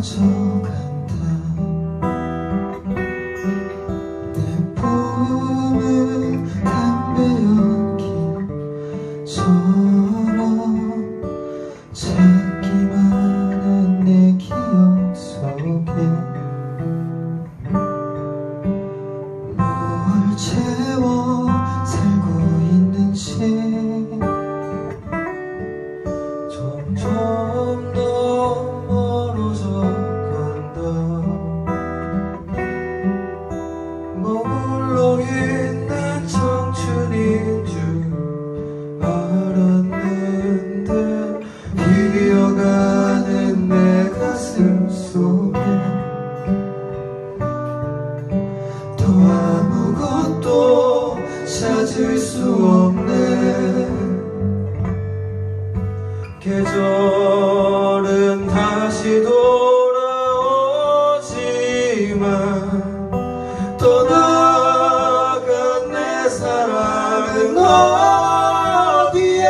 就 도나가 내 사랑은 어디에?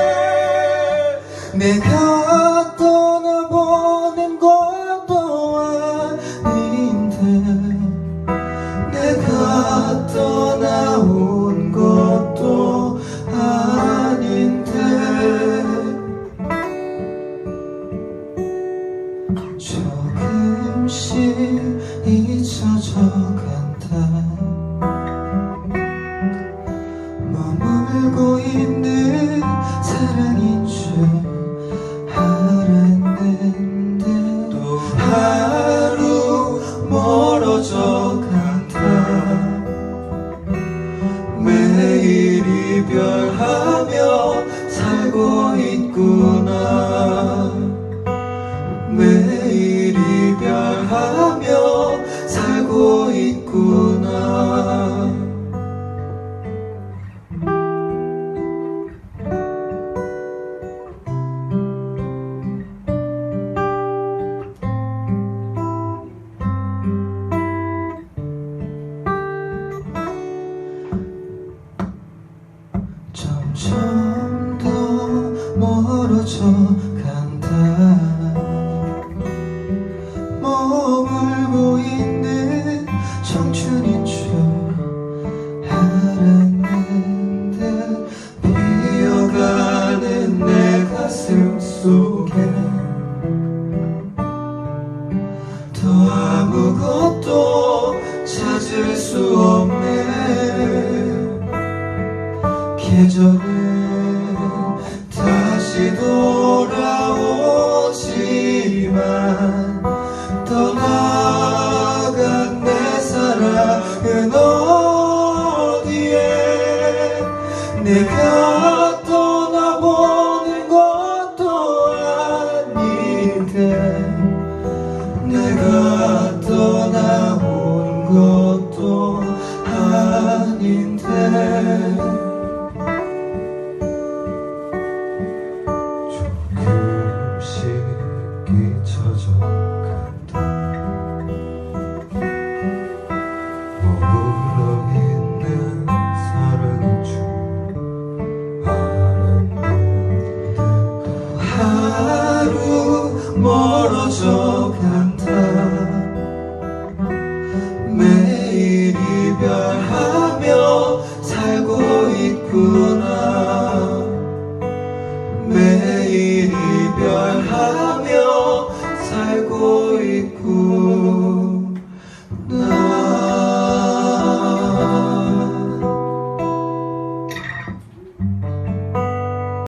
내가 멈춰간다. 꺼져간다. 머물고 있는 청춘인 줄 알았는데 비어가는 내 가슴 속에 더 아무것도 찾을 수 없네. 계절을 떠나간 내 사랑은 어디에 내가